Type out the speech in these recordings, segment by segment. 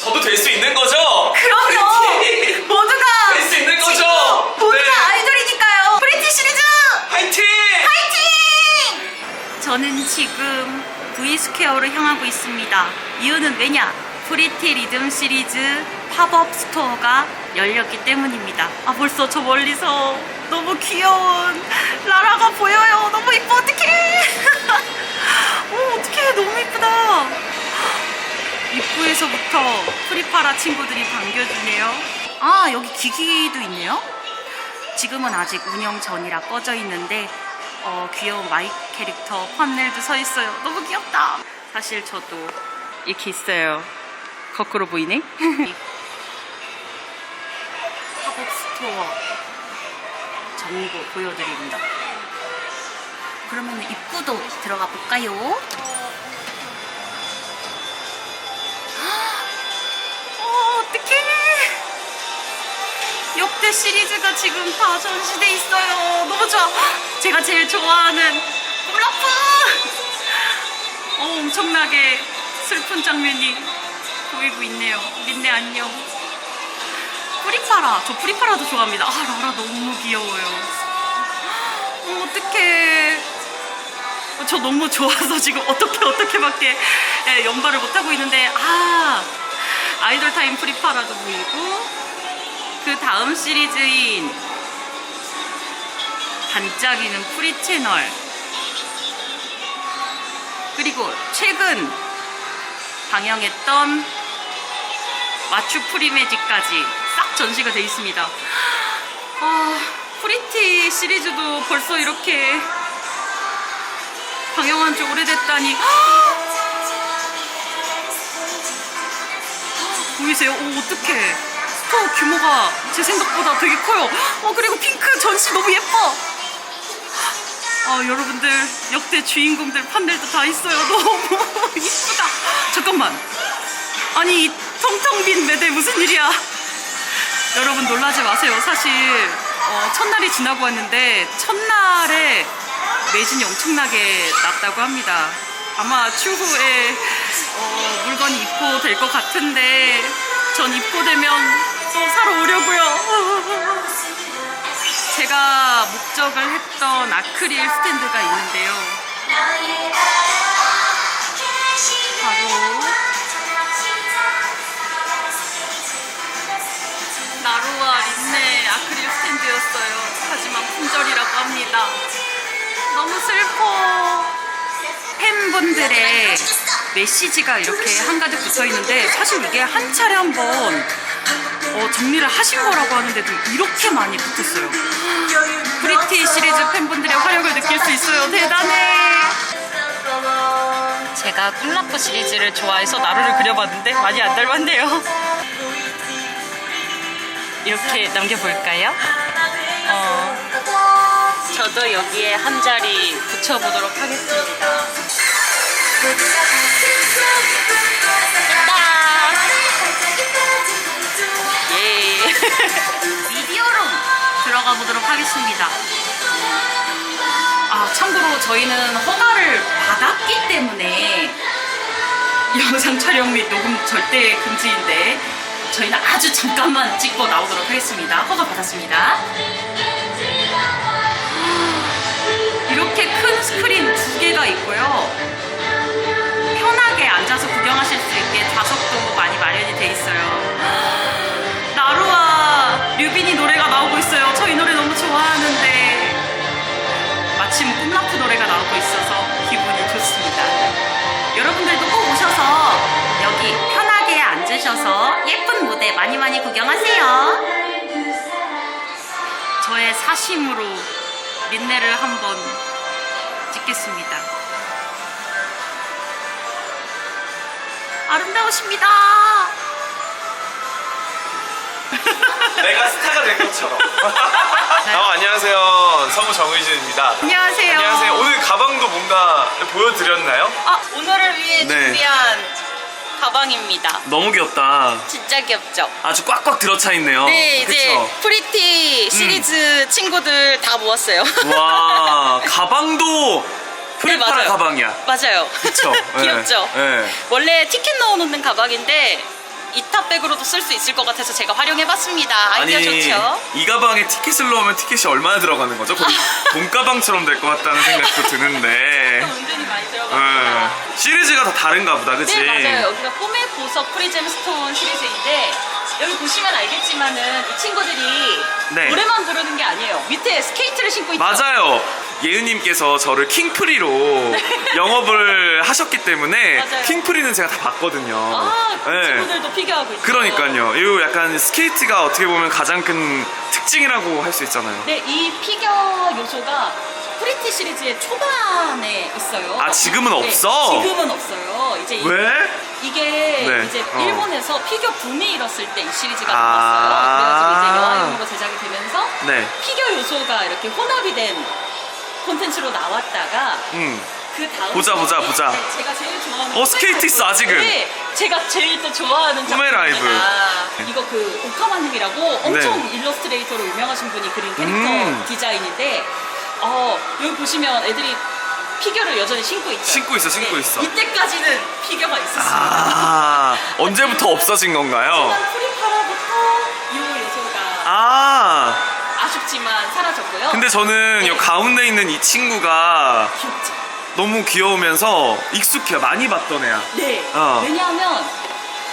저도 될 수 있는 거죠? 그럼요. 모두가 될 수 있는 거죠? 모두가 네. 아이돌이니까요. 프리티 시리즈 화이팅! 파이팅! 저는 지금 V 스퀘어로 향하고 있습니다. 이유는 왜냐? 프리티 리듬 시리즈 팝업 스토어가 열렸기 때문입니다. 아 벌써 저 멀리서 너무 귀여운 라라가 보여요. 너무 이뻐 어떡해? 오 어떡해 너무 이쁘다. 입구에서부터 프리파라 친구들이 반겨주네요. 아 여기 기기도 있네요. 지금은 아직 운영 전이라 꺼져 있는데 어, 귀여운 마이 캐릭터 판넬도 서 있어요. 너무 귀엽다. 사실 저도 이렇게 있어요. 거꾸로 보이네. 팝업 스토어 정보 보여드립니다. 그러면 입구도 들어가 볼까요? 역대 시리즈가 지금 다 전시돼 있어요. 너무 좋아. 제가 제일 좋아하는 콜라프. 어, 엄청나게 슬픈 장면이 보이고 있네요. 민네 안녕. 프리파라. 저 프리파라도 좋아합니다. 아, 라라 너무 귀여워요. 어, 어떡해. 어, 저 너무 좋아서 지금 어떻게 어떻게밖에 예, 연발을 못하고 있는데 아 아이돌 타임 프리파라도 보이고 그 다음 시리즈인 반짝이는 프리 채널 그리고 최근 방영했던 마추 프리매직까지 싹 전시가 돼 있습니다. 아, 프리티 시리즈도 벌써 이렇게 방영한 지 오래됐다니. 보이세요? 오, 어떡해. 스토어 규모가 제 생각보다 되게 커요. 어, 그리고 핑크 전시 너무 예뻐. 아, 여러분들, 역대 주인공들 판넬도 다 있어요. 너무 이쁘다. 잠깐만. 아니, 이 텅텅 빈 매대 무슨 일이야. 여러분 놀라지 마세요. 사실, 어, 첫날이 지나고 왔는데, 첫날에 매진이 엄청나게 났다고 합니다. 아마 추후에 어, 물건이 입고될 것 같은데 전 입고되면 또 사러 오려고요. 제가 목적을 했던 아크릴 스탠드가 있는데요. 바로 나루와 린네 아크릴 스탠드였어요. 하지만 품절이라고 합니다. 너무 슬퍼. 팬분들의 메시지가 이렇게 한가득 붙어 있는데 사실 이게 한 차례 한번 어, 정리를 하신 거라고 하는데도 이렇게 많이 붙었어요. 브리티 시리즈 팬분들의 화력을 느낄 수 있어요. 대단해. 제가 콜라프 시리즈를 좋아해서 나루를 그려봤는데 많이 안 닮았네요. 이렇게 남겨볼까요? 어, 저도 여기에 한 자리 붙여보도록 하겠습니다. 미디어룸 들어가 보도록 하겠습니다. 아, 참고로 저희는 허가를 받았기 때문에 영상 촬영 및 녹음 절대 금지인데 저희는 아주 잠깐만 찍고 나오도록 하겠습니다. 허가 받았습니다. 이렇게 큰 스크린 두 개가 있고요. 앉으셔서 예쁜 무대 많이 많이 구경하세요. 저의 사심으로 린네를 한번 찍겠습니다. 아름다우십니다. 내가 스타가 된 것처럼. 어, 안녕하세요. 성우 정의진입니다. 안녕하세요. 안녕하세요. 오늘 가방도 뭔가 보여드렸나요? 아, 오늘을 위해 네. 준비한 가방입니다. 너무 귀엽다. 진짜 귀엽죠? 아주 꽉꽉 들어차 있네요. 네, 이제 그쵸? 음. 프리티 시리즈 친구들 다 모았어요. 와, 가방도 프리파라 네, 맞아요. 가방이야. 맞아요. 그쵸? 귀엽죠? 네, 네. 원래 티켓 넣어놓는 가방인데 이탑백으로도 쓸 수 있을 것 같아서 제가 활용해봤습니다. 아이디어 좋죠? 이 가방에 티켓을 넣으면 티켓이 얼마나 들어가는 거죠? 거의 돈가방처럼 될 것 같다는 생각도 드는데. 은근히 많이 들어갑니다. 네. 시리즈가 다 다른가 보다, 그치? 네 맞아요. 여기가 꿈의 보석 프리즘 스톤 시리즈인데 여기 보시면 알겠지만은 이 친구들이 네. 노래만 부르는 게 아니에요. 밑에 스케이트를 신고 있죠. 맞아요. 예은님께서 저를 킹프리로 영업을 하셨기 때문에 네. 맞아요. 킹프리는 제가 다 봤거든요. 아, 그 네. 친구들도 피겨하고 있죠. 그러니까요. 이 약간 스케이트가 어떻게 보면 가장 큰 특징이라고 할 수 있잖아요. 네, 이 피겨 요소가 프리티 시리즈의 초반에 있어요. 아, 지금은 네, 없어? 지금은 없어요. 이제 이- 왜? 이게 네, 이제 어. 일본에서 피겨 붐이 일었을 때 이 시리즈가 아. 나왔어요. 그래가지고 이제 영화용으로 제작이 되면서 네. 피겨 요소가 이렇게 혼합이 된 콘텐츠로 나왔다가 음. 그 다음 보자, 보자, 작품이 보자. 제가 제일 좋아하는 어, 스케이트 있어, 아직은. 네, 제가 제일 또 좋아하는 꿈의 작품입니다. 라이브. 이거 그 오카마님이라고 엄청 일러스트레이터로 유명하신 분이 그린 캐릭터 네. 음. 디자인인데 어 여기 보시면 애들이 피겨를 여전히 신고 있죠. 신고 있어, 신고 있어. 이때까지는 피겨가 있었습니다. 아, 언제부터 없어진 건가요? 하지만 프리파라부터 이 요소가 아, 아쉽지만 사라졌고요. 근데 저는 네. 이 가운데 있는 이 친구가 귀엽죠. 너무 귀여우면서 익숙해요. 많이 봤던 애야. 네. 어. 왜냐하면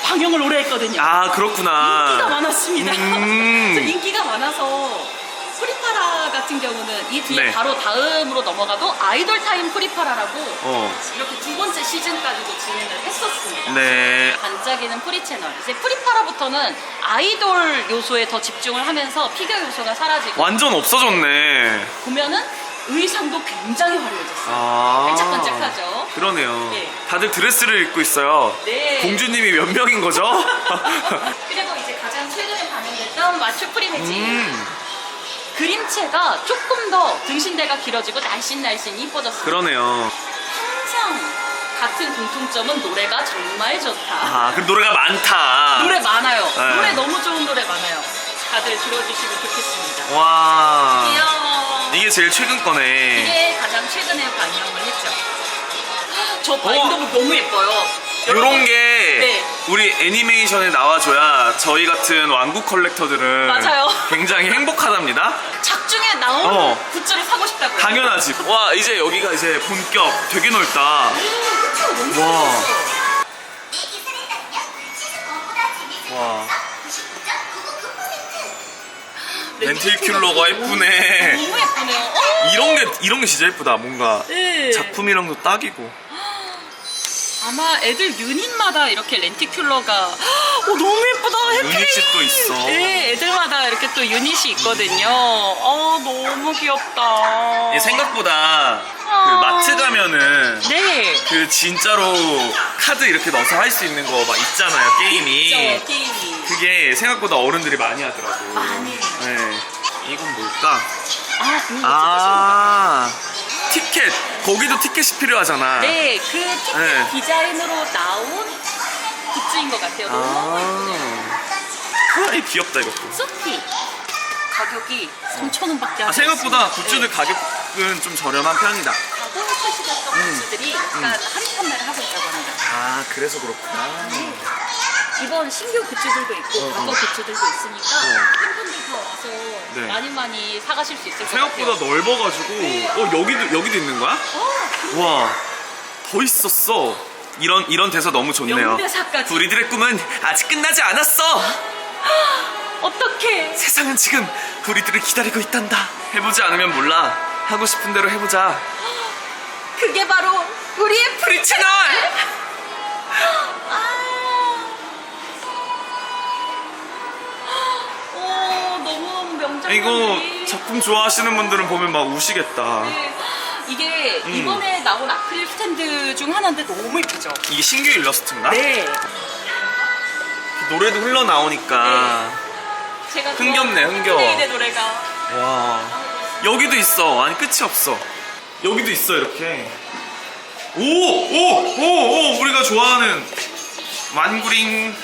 방영을 오래 했거든요. 아, 그렇구나. 인기가 많았습니다. 음. 그래서 인기가 많아서 프리파라 같은 경우는 이 뒤에 네. 바로 다음으로 넘어가도 아이돌 타임 프리파라라고 어. 이렇게 두 번째 시즌까지도 진행을 했었습니다. 네. 반짝이는 프리 채널. 이제 프리파라부터는 아이돌 요소에 더 집중을 하면서 피겨 요소가 사라지고 완전 없어졌네. 보면은 의상도 굉장히 화려해졌어요. 아. 반짝반짝하죠. 그러네요. 네. 다들 드레스를 입고 있어요. 네. 공주님이 몇 명인 거죠? 그리고 이제 가장 최근에 방영됐던 마추 프리메지 음, 그림체가 조금 더 등신대가 길어지고 날씬날씬 이뻐졌어요. 그러네요. 항상 같은 공통점은 노래가 정말 좋다. 아, 그 노래가 많다. 노래 많아요. 네. 노래 너무 좋은 노래 많아요. 다들 들어주시면 좋겠습니다. 와. 귀여워. 이게 제일 최근 거네. 이게 가장 최근에 방영을 했죠. 저 바인더북 어? 너무 예뻐요. 요런 게 네. 우리 애니메이션에 나와줘야 저희 같은 완구 컬렉터들은 맞아요. 굉장히 행복하답니다. 작중에 나오는 어. 굿즈를 사고 싶다고요. 당연하지. 와, 이제 여기가 이제 본격 되게 넓다. 와. 와. 렌틸큘러가 예쁘네. 너무 예쁘네요. 어? 이런 게 이런 게 진짜 예쁘다. 뭔가 네. 작품이랑도 딱이고. 아마 애들 유닛마다 이렇게 렌티큘러가 어, 너무 예쁘다. 해피. 유닛이 또 있어. 네, 애들마다 이렇게 또 유닛이 있거든요. 어, 너무 귀엽다. 이게 생각보다 그 아. 마트 가면은 네. 그 진짜로 카드 이렇게 넣어서 할 수 있는 거 막 있잖아요 게임이 저 게임이. 그게 생각보다 어른들이 많이 하더라고 많이 해요. 네 이건 뭘까 아, 아 티켓 거기도 티켓이 필요하잖아 네, 그 티켓 네. 디자인으로 나온 굿즈인 것 같아요. 너무 예쁘네요. 아 이 귀엽다 이것도 소피. 가격이 3,000원밖에 안 아, 생각보다. 굿즈들 네. 가격은 좀 저렴한 편이다 과거 출시됐던 굿즈들이 약간 할인 판매를 하고 있다고 합니다. 아 그래서 그렇구나 이번 신규 굿즈들도 있고 어, 과거 어. 굿즈들도 있으니까 어. 팬분들 더 와서 네. 많이 많이 사가실 수 있을 것 생각보다 같아요. 넓어가지고 어 여기도 여기도 있는 거야? 어, 와, 더 있었어. 이런 이런 대사 너무 좋네요. 명대사까지. 우리들의 꿈은 아직 끝나지 않았어. 어떡해. 세상은 지금 우리들을 기다리고 있단다. 해보지 않으면 몰라. 하고 싶은 대로 해보자. 그게 바로 우리의 프리 프리 채널. 이거 작품 좋아하시는 분들은 보면 막 우시겠다. 네. 이게 음. 이번에 나온 아크릴 스탠드 중 하나인데 너무 예쁘죠? 이게 신규 일러스트인가? 네. 노래도 흘러 나오니까. 제가 흥겹네, 흥겨워. 의 노래가. 와, 여기도 있어. 아니 끝이 없어. 여기도 있어 이렇게. 오, 오, 오, 오, 우리가 좋아하는 완구링.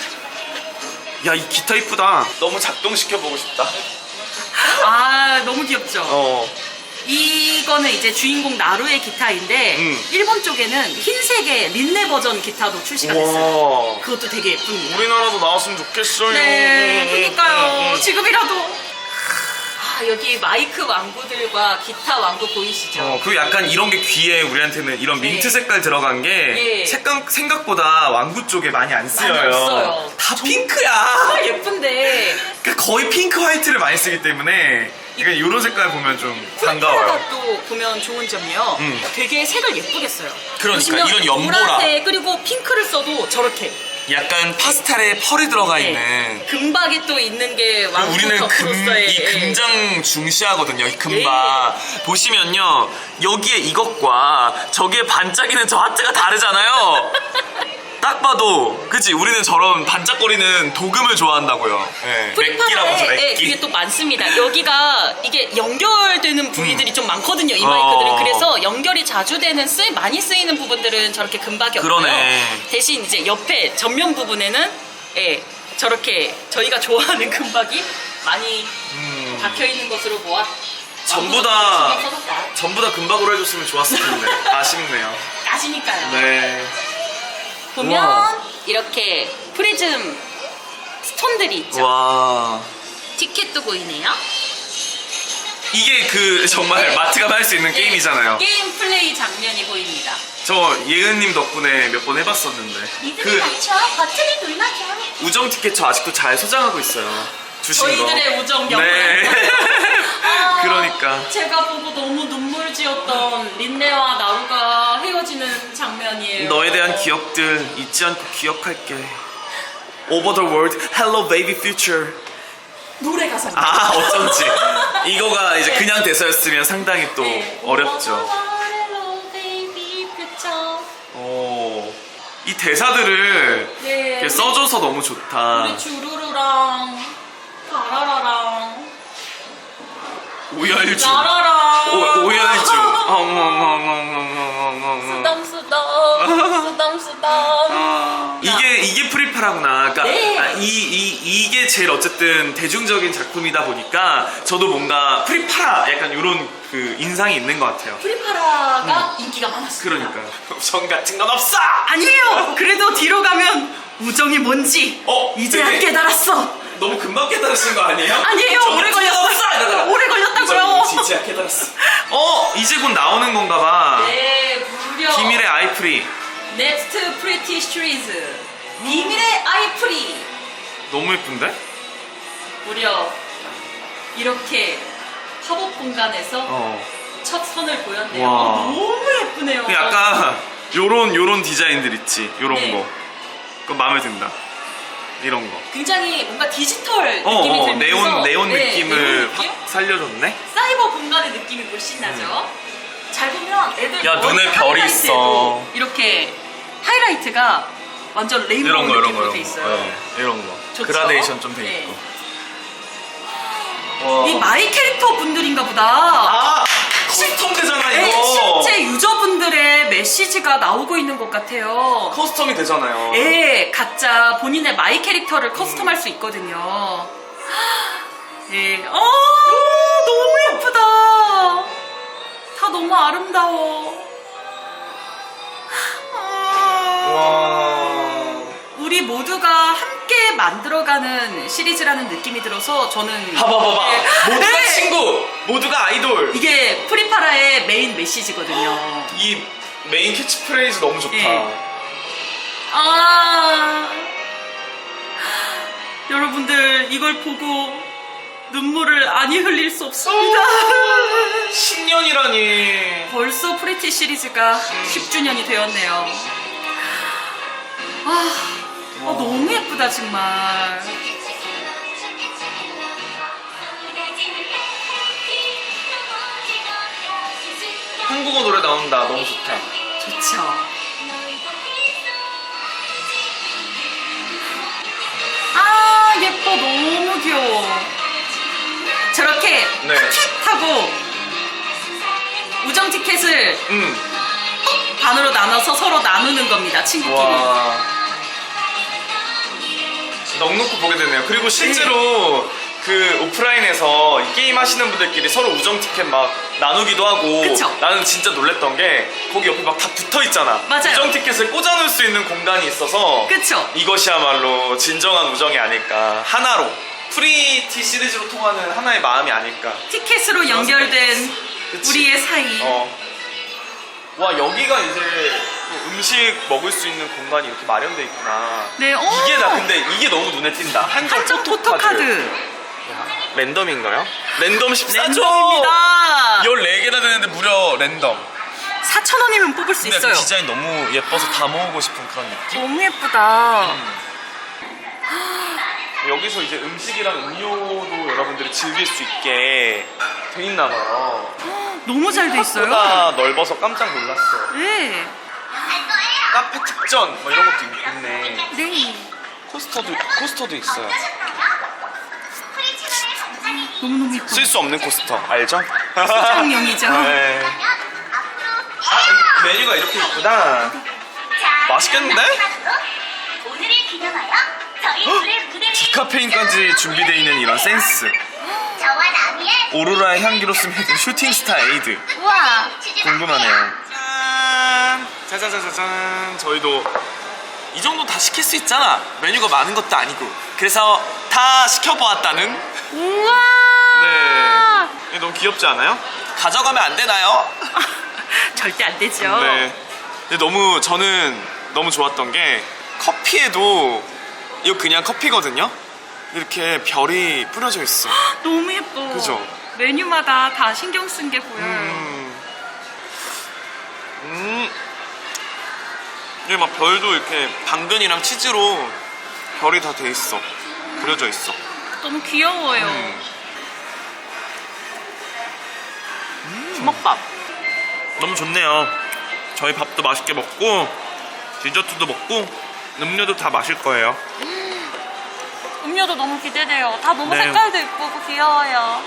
야, 이 기타 이쁘다. 너무 작동시켜 보고 싶다. 아, 너무 귀엽죠? 어, 이거는 이제 주인공 나루의 기타인데 음. 일본 쪽에는 흰색의 린네 버전 기타도 출시가 됐어요. 와. 그것도 되게 예쁩니다. 우리나라도 나왔으면 좋겠어요. 네, 음, 그니까요. 음, 음. 지금이라도. 아, 여기 마이크 왕구들과 기타 왕구 보이시죠? 어, 그리고 약간 이런 게 귀에 우리한테는 이런 네. 민트 색깔 들어간 게 예. 색감, 생각보다 왕구 쪽에 많이 안 쓰여요. 많이 안 써요. 다 정- 핑크야. 아, 예쁜데. 그러니까 거의 핑크 화이트를 많이 쓰기 때문에 약간 이런 색깔 보면 좀 반가워요. 또 보면 좋은 점이요. 음. 되게 색을 예쁘게 써요. 그러니까, 보시면 이런 연보라. 보라색 그리고 핑크를 써도 저렇게. 약간 파스텔에 펄이 들어가 네. 있는. 금박이 또 있는 게 왕구 우리는 금, 덕후로서의 이 예. 금장 중시하거든요. 이 금박. 보시면요. 여기에 이것과 저기에 반짝이는 저 하트가 다르잖아요. 딱 봐도 그치 우리는 저런 반짝거리는 도금을 좋아한다고요. 네, 맥기라고 하죠 프리파라에 예, 맥기. 그게 또 많습니다. 여기가 이게 연결되는 부위들이 좀 많거든요. 이 마이크들은 어. 그래서 연결이 자주 되는 쓰 많이 쓰이는 부분들은 저렇게 금박이 없고요. 그러네. 대신 이제 옆에 전면 부분에는 예, 저렇게 저희가 좋아하는 금박이 많이 음, 박혀 있는 것으로 보아. 전부 다. 전부 다 금박으로 해줬으면 좋았을 텐데 아쉽네요. 까시니까요. 네. 보면 우와. 이렇게 프리즘 스톤들이 있죠. 와 티켓도 보이네요. 이게 그 정말 네. 마트 가면 할수 있는 네. 게임이잖아요. 게임 플레이 장면이 보입니다. 저 예은님 덕분에 몇 번 해봤었는데 이들이 그 닥쳐 버튼을 눌러줘. 우정 티켓 저 아직도 잘 소장하고 있어요. 주신 거. 저희들의 우정 영원. 네. 아, 그러니까. 제가 보고 너무 눈물 지었던 린네와 나루가 헤어지는 장면이에요. 너에 대한 기억들 잊지 않고 기억할게. Over the world, hello baby future. 노래 가사. 아 어쩐지 이거가 이제 네. 그냥 대사였으면 상당히 또 네. 어렵죠. 오, 이 대사들을 네. 이렇게 써줘서 너무 좋다. 우리 주루루랑 오열주. 나라라. 오, 오열주. 어머머머머머머머. 수담 수담 수담 수담. 이게 이게 프리파라구나. 그러니까 네. 아, 이, 이 이게 제일 어쨌든 대중적인 작품이다 보니까 저도 뭔가 프리파라 약간 이런 그 인상이 있는 것 같아요. 프리파라가 음. 인기가 많았어요. 그러니까요. 전 같은 건 없어. 아니에요. 그래도 뒤로 가면 우정이 뭔지 어, 이제 네, 네. 야 되게- 깨달았어. 너무 금방 깨달으신 거 아니에요? 아니에요 오래 걸렸어! 이러다가 오래 걸렸다고요 진짜 깨달았어. 어 이제 곧 나오는 건가 봐. 네 무려 비밀의 아이프리 넥스트 프리티 시리즈 비밀의 아이프리 너무 예쁜데? 무려 이렇게 팝업 공간에서 어. 첫 선을 보였네요 와. 너무 예쁘네요 그 약간 요런 요런 디자인들 있지. 요런 네. 거. 그거 마음에 든다. 이런 거. 굉장히 뭔가 디지털 어, 느낌이 어, 들면서 네온 네온 네, 느낌을 네온 느낌? 확 살려줬네. 사이버 공간의 느낌이 물씬 나죠. 잘 보면 애들 야, 머리 눈에 별이 하이라이트에도 있어. 이렇게 하이라이트가 완전 레인보우 이런 거 이런 거 느낌으로 돼 이런 거. 있어요. 네, 이런 거. 좋죠? 그라데이션 좀 돼 네. 있고. 와. 이 마이 캐릭터 분들인가 보다. 아 커스텀 되잖아 네, 이거. 실제 유저분들의 메시지가 나오고 있는 것 같아요. 커스텀이 되잖아요. 예, 각자 본인의 마이 캐릭터를 커스텀할 수 있거든요. 예, 어, 너무 예쁘다. 다 너무 아름다워. 아, 와. 우리 모두가 함 께 만들어가는 시리즈라는 느낌이 들어서 저는 봐봐 봐봐. 네. 모두가 네. 친구. 모두가 아이돌. 이게 프리파라의 메인 메시지거든요. 이 메인 캐치프레이즈 너무 좋다. 예. 아 여러분들 이걸 보고 눈물을 아니 흘릴 수 없습니다. 10년이라니. 벌써 프리티 시리즈가 10주년이 되었네요. 아, 아, 너무 예쁘다 정말. 한국어 노래 나온다. 너무 좋다. 좋죠. 아 예뻐 너무 귀여워. 저렇게 네. 티켓하고 우정 티켓을 음. 반으로 나눠서 서로 나누는 겁니다 친구끼리. 와. 넉넉히 보게 되네요. 그리고 실제로 그 오프라인에서 이 게임 하시는 분들끼리 서로 우정 티켓 막 나누기도 하고 그쵸. 나는 진짜 놀랬던 게 거기 옆에 막 다 붙어 있잖아. 맞아요. 우정 티켓을 꽂아 놓을 수 있는 공간이 있어서 그쵸? 이것이야말로 진정한 우정이 아닐까. 하나로 프리티 시리즈로 통하는 하나의 마음이 아닐까. 티켓으로 연결된 그치. 우리의 사이. 어. 와 여기가 이제 또 음식 먹을 수 있는 공간이 이렇게 마련돼 있구나. 네, 어. 이게 나 근데 이게 너무 눈에 띈다. 한정, 한정 포토카드. 랜덤인가요? 랜덤 14조. 랜덤입니다. 14개나 되는데 무려 랜덤. 4,000원이면 뽑을 수 근데 있어요. 그 디자인 너무 예뻐서 다 모으고 싶은 그런 느낌. 너무 예쁘다. 음. 여기서 이제 음식이랑 음료도 여러분들이 즐길 수 있게 돼 있나 봐요. 너무 잘 돼 있어요. 보다 넓어서 깜짝 놀랐어. 네. 카페 특전 뭐 이런 것도 있- 있네. 네. 코스터도 코스터도 있어요. 너무너무 예뻐. 쓸 수 없는 코스터 알죠? 수정용이죠. 네. 아 메뉴가 이렇게 있구나. 맛있겠는데? 오늘을 기념하여 저희 둘의 무대를 디카페인까지 준비되어 있는 이런 센스. 저와 나미의 오로라의 향기로 스며든 슈팅스타 에이드. 우와 궁금하네요. 짠! 짜자자자잔. 저희도 이 정도 다 시킬 수 있잖아. 메뉴가 많은 것도 아니고. 그래서 다 시켜보았다는. 우와. 네. 너무 귀엽지 않아요? 가져가면 안 되나요? 절대 안 되죠. 네. 근데 너무 저는 너무 좋았던 게 커피에도 이거 그냥 커피거든요. 이렇게 별이 뿌려져 있어. 너무 예뻐. 그죠? 메뉴마다 다 신경 쓴 게 보여요. 음. 음. 이게 막 별도 이렇게 당근이랑 치즈로 별이 다 돼 있어. 그려져 있어. 너무 귀여워요. 음. 주먹밥. 너무 좋네요. 저희 밥도 맛있게 먹고 디저트도 먹고 음료도 다 마실 거예요. 음료도 너무 기대돼요. 다 너무 네. 색깔도 예쁘고 귀여워요.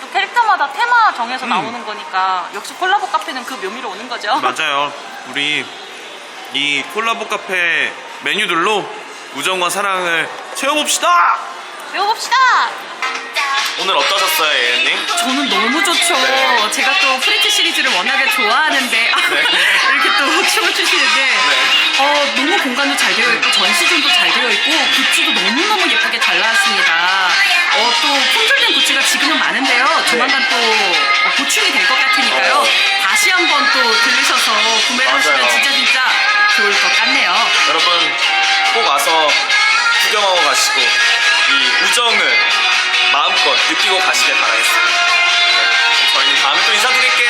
또 캐릭터마다 테마 정해서 음. 나오는 거니까 역시 콜라보 카페는 그 묘미로 오는 거죠. 맞아요. 우리 이 콜라보 카페 메뉴들로 우정과 사랑을 채워봅시다. 배워봅시다. 오늘 어떠셨어요, 예은님? 저는 너무 좋죠. 네. 제가 또 프리티 시리즈를 워낙에 좋아하는데 아, 네. 이렇게 또 춤을 추시는데 어, 너무 공간도 잘 되어 있고 전시존도 잘 되어 있고 굿즈도 너무너무 예쁘게 잘 나왔습니다. 어, 또 품절된 굿즈가 지금은 많은데요. 조만간 또 어, 보충이 될 것 같으니까요. 어. 다시 한번 또 들르셔서 구매를 하시면 맞아요. 진짜 진짜 좋을 것 같네요. 여러분 꼭 와서 구경하고 가시고 이 우정을 마음껏 느끼고 가시길 바라겠습니다. 네, 저희는 다음에 또 인사드릴게요.